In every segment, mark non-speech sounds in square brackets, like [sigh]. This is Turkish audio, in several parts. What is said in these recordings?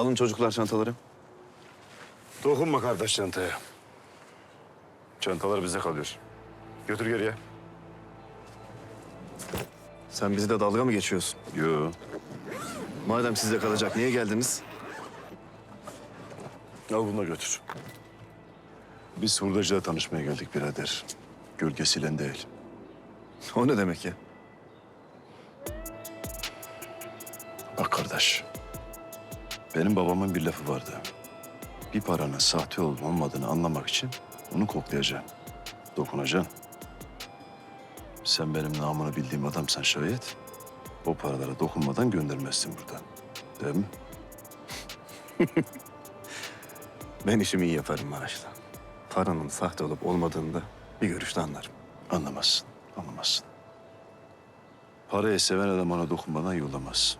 Alın çocuklar çantaları. Dokunma kardeş çantaya. Çantalar bize kalıyor. Götür geriye. Sen bizi de dalga mı geçiyorsun? Yo. Madem sizde kalacak niye geldiniz? Al bunu da götür. Biz hurdacıda tanışmaya geldik birader. Gölgesiyle değil. O ne demek ya? Bak kardeş. Benim babamın bir lafı vardı. Bir paranın sahte olup olmadığını anlamak için onu koklayacaksın. Dokunacaksın. Sen benim namını bildiğim adamsan şayet... ...o paralara dokunmadan göndermezsin buradan. Değil mi? [laughs] Ben işimi iyi yaparım Maraş'ta. Paranın sahte olup olmadığını da bir görüşte anlarım. Anlamazsın, anlamazsın. Parayı seven adam ona dokunmadan yollamaz.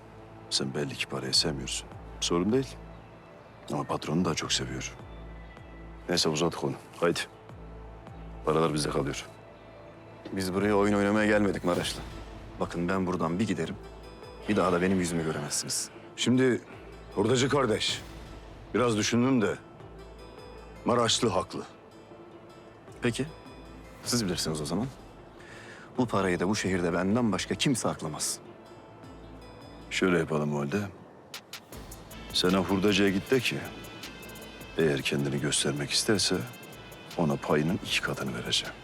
Sen belli ki parayı sevmiyorsun. Sorun değil. Ama patronu daha çok seviyor. Neyse uzattık onu. Haydi. Paralar bize kalıyor. Biz buraya oyun oynamaya gelmedik Maraş'la. Bakın ben buradan bir giderim. Bir daha da benim yüzümü göremezsiniz. Şimdi hurdacı kardeş, biraz düşündüm de Maraşlı haklı. Peki. Siz bilirsiniz o zaman. Bu parayı da bu şehirde benden başka kimse aklamaz. Şöyle yapalım o halde. Sen hurdacıya git de ki... ...eğer kendini göstermek isterse... ...ona payının iki katını vereceğim.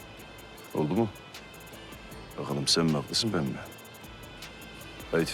Oldu mu? Bakalım sen mi haklısın ben mi? Haydi.